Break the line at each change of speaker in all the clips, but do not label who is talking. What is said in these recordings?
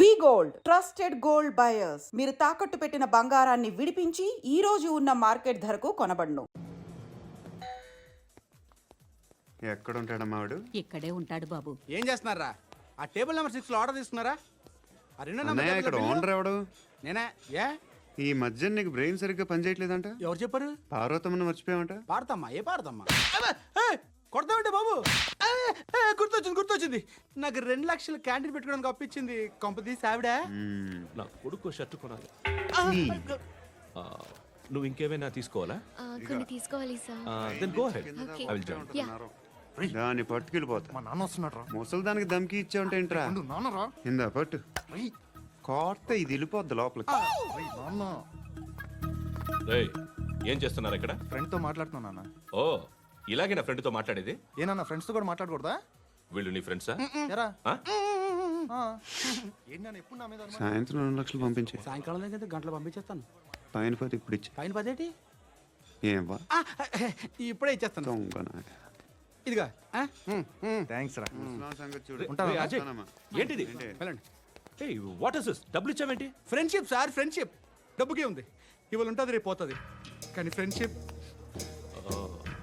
V gold trusted gold buyers. మీరు తాకట్టు పెట్టిన బంగారాన్ని విడిపించి ఈ రోజు ఉన్న మార్కెట్ ధరకు కొనబడును.
ఎక్కడ ఉంటాడమ్మా వాడు?
ఇక్కడే ఉంటాడు బాబు.
ఏం చేస్తున్నారా? ఆ టేబుల్ నెంబర్ సిక్స్లో ఆర్డర్ తీసుకున్నారా? ఆ రెండో నెంబర్
అన్నయ్య ఇక్కడ
లో
ఓనర్ ఎవడు?
బిల్లు? నేనే? ఏ?
ఈ మధ్య నీకు బ్రెయిన్ సరిగ్గా పనిచేయట్లేదంట?
ఎవరు చెప్పారు?
పార్వతమ్మను మర్చిపోయామంట
పాడతామ్మా ఏ పాడతామ్మా? అబ్బా, కొడతామంటే బాబు. గుర్తొచ్చింది గుర్తొచ్చింది. నాకు రెండు లక్షలు క్యాంటీన్ పెట్టుకోవడానికి అప్పించింది కొంపతీసి ఆవిడ.
నా కొడుకు షర్ట్ కొనాలి.
నీ.
ఆ, నువ్వు ఇంకేమైనా తీసుకోవాలా?
ఆ, కొన్ని తీసుకోవాలి sir.
Then go ahead
Okay.
I will join
ఉంటున్నారు. దాన్ని పట్టుకెళ్ళిపోతా.
మా నాన్న వస్తున్నాడు
ముసలి దానికి దమ్కి ఇచ్చావంటే ఏంట్రా?
నాన్నరా.
ఇందా పట్టు. కోర్త ఇది వెళ్ళిపోద్ది లోపలికి.
నాన్న.
రేయ్ ఏం చేస్తున్నారు ఇక్కడ?
ఫ్రెండ్తో మాట్లాడుతున్నా నాన్న.
ఓ ఇలాగే నా ఫ్రెండ్తో మాట్లాడేది?
ఏ నాన్న ఫ్రెండ్స్తో కూడా మాట్లాడకూడదా?
వీళ్ళు నీ ఫ్రెండ్సా
ఎరా. ఎప్పుడు నా మీద అనుమానం?
సాయంత్రం రెండు లక్షలు పంపించే.
సాయంకాలం దగ్గర గంటలు పంపించేస్తాను.
పైన పోతే ఇప్పుడు ఇచ్చే.
పైన పదేటి
ఏం
ఆ, ఇప్పుడే ఇచ్చేస్తాను.
దొంగ.
ఇదిగా ఆ?
థ్యాంక్స్ రా.
ముసలాం సంగతి చూడు.
అజయ్. ఏంటిది?
ఏంటి?
వెళ్ళండి.
ఏయ్ వాట్ ఇస్ దిస్ డబ్బులు ఇచ్చావేంటి?
ఫ్రెండ్షిప్ సార్ ఫ్రెండ్షిప్ డబ్బుకే ఉంది. ఇవాళ ఉంటుంది రేపు పోతుంది. కానీ ఫ్రెండ్షిప్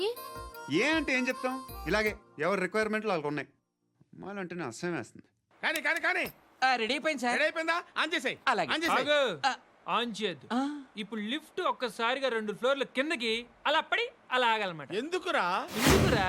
ఏ?
ఏ అంటే ఏం చెప్తాం? ఇలాగే ఎవరి రిక్వైర్మెంట్లు వాళ్ళకు ఉన్నాయి. అమ్మాయిలు అంటే నేను అసహ్యం వేస్తుంది.
కానీ కానీ కానీ.
రెడీ అయిపోయింది సార్.
రెడీ అయిపోయిందా? ఆన్ చేసేయ్.
అలాగే.
ఆన్ చేసేయ్.
ఆగు. ఆన్ చేయద్దు. ఇప్పుడు లిఫ్ట్ ఒక్కసారిగా రెండు ఫ్లోర్ల కిందకి అలా పడి అలా ఆగాలన్నమాట.
ఎందుకురా?
ఎందుకురా?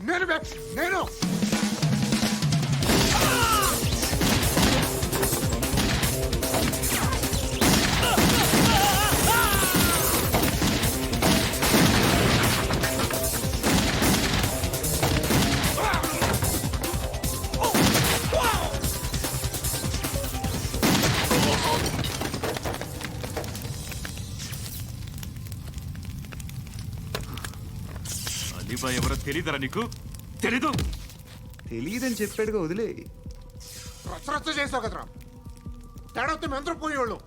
నేను నేను
తెలీదరా నీకు? తెలీదు.
తెలియదని చెప్పాడుగా వదిలే.
రచ్చ రచ్చ చేసావు కదరా. తేడా వస్తే మెంతరం పోయేవాళ్ళు.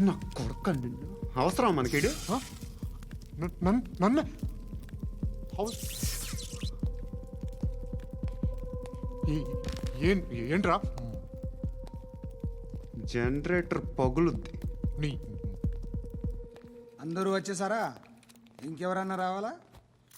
నా కొడుకు నిన్ను. అవసరం మనకిడు?
నన్ను హౌస్. ఏం ఏంట్రా?
జనరేటర్ పగులుద్ది.
నీ
అందరూ వచ్చేసారా? ఇంకెవరన్నా రావాలా?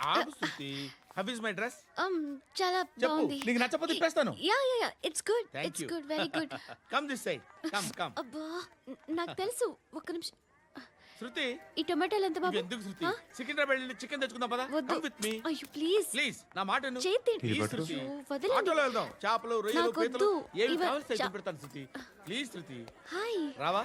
ఆగు Shruti. How is my dress
um చాలా
చెప్పు.
బాగుంది.
నీకు నచ్చకపోతే తిప్పేస్తాను
ya ya ya it's good
Thank
it's
you.
Good very good
come this side come come
అబ్బా న- నాకు తెలుసు. ఒక్క నిమిషం.
శృతి.
ఈ టొమాటోలు ఎంత బాబు?
ఎందుకు శృతి?
ఆ?
సికింద్రాబాద్ వెళ్ళి చికెన్ తెచ్చుకుందాం పదా?
వద్దు.
కమ్ విత్ మీ
అయ్యో ప్లీజ్
ప్లీజ్ నా మాట విను.
చేతి
Please,
పట్టు.
శృతి.
అయ్యో, వదలండి.
ఆటోలో వెళ్దాం. చేపలు రొయ్యలు పీతలు
ఇవ-
కావాలి
చా-
పెడతాను శృతి. Please Shruti.
హాయ్
రావా?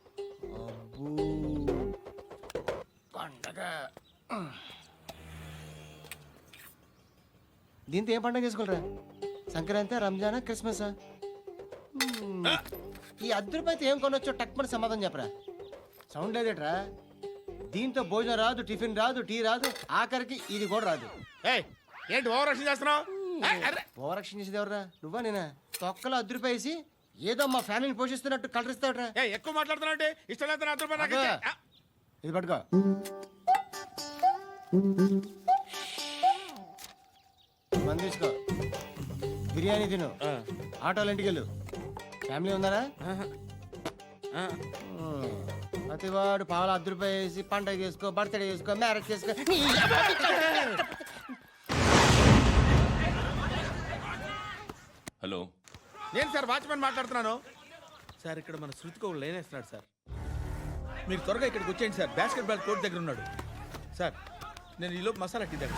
దీంతో ఏం పండుగ చేసుకుంటారా? సంక్రాంతి రంజానా క్రిస్మస్? ఈ అర్ధ రూపాయలతో ఏం కొనొచ్చో టక్మని సమాధానం చెప్పరా. సౌండ్ లేదేట్రా? దీంతో భోజనం రాదు టిఫిన్ రాదు టీ రాదు ఆఖరికి ఇది కూడా రాదు.
ఏయ్ ఏంటి ఓవర్ రక్షణ చేస్తున్నావు? ఏయ్, అర్రే.
ఓవరాక్షన్ చేసేది ఎవరా నువ్వా నేనా? తొక్కలో వేసి ఏదో మా ఫ్యామిలీని పోషిస్తున్నట్టు కలరిస్తాడ్రా
ఏయ్, ఎక్కువ మాట్లాడుతున్నావు అంటే ఇష్టం లేదు. ఆ,
ఇది పట్టుకో. మంది తీసుకో. బిర్యానీ తిను. ఆటోలు ఇంటికి వెళ్ళు. ఫ్యామిలీ. మ్మ్. ప్రతివాడు పావుల అర్ధ రూపాయి వేసి పండగ చేసుకో బర్త్డే చేసుకో మ్యారేజ్ చేసుకో. నీ
హలో.
నేను సార్ వాచ్మెన్ మాట్లాడుతున్నాను? సార్ ఇక్కడ మన శృతికి ఒక లైన్ వేస్తున్నాడు సార్. మీరు త్వరగా ఇక్కడికి వచ్చేయండి సార్. బాస్కెట్ బాల్ కోర్ట్ దగ్గర ఉన్నాడు. సార్ నేను ఈలోపు మసాలా టీ దగ్గర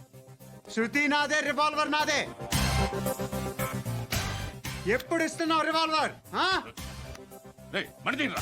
శృతి నాదే రివాల్వర్ నాదే ఎప్పుడు ఇస్తున్నావు రివాల్వర్ ఆ?
రా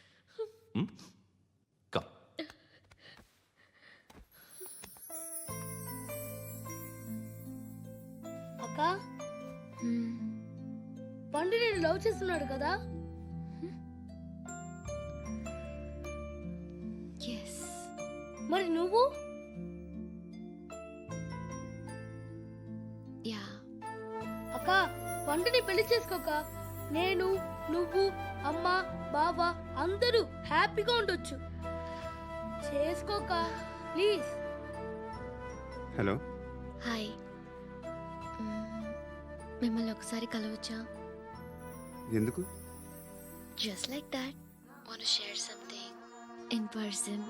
చేస్తున్నాడు కదా.
ఎస్
మరి నువ్వు?
యా
అక్క పండుని పెళ్ళి చేసుకోక. నేను నువ్వు అమ్మ బావ అందరూ హ్యాపీగా ఉండొచ్చు. చేసుకోక ప్లీజ్.
హలో
హాయ్ మిమ్మల్ని ఒకసారి కలవచ్చా?
ఎందుకు?
Just like that want share something in person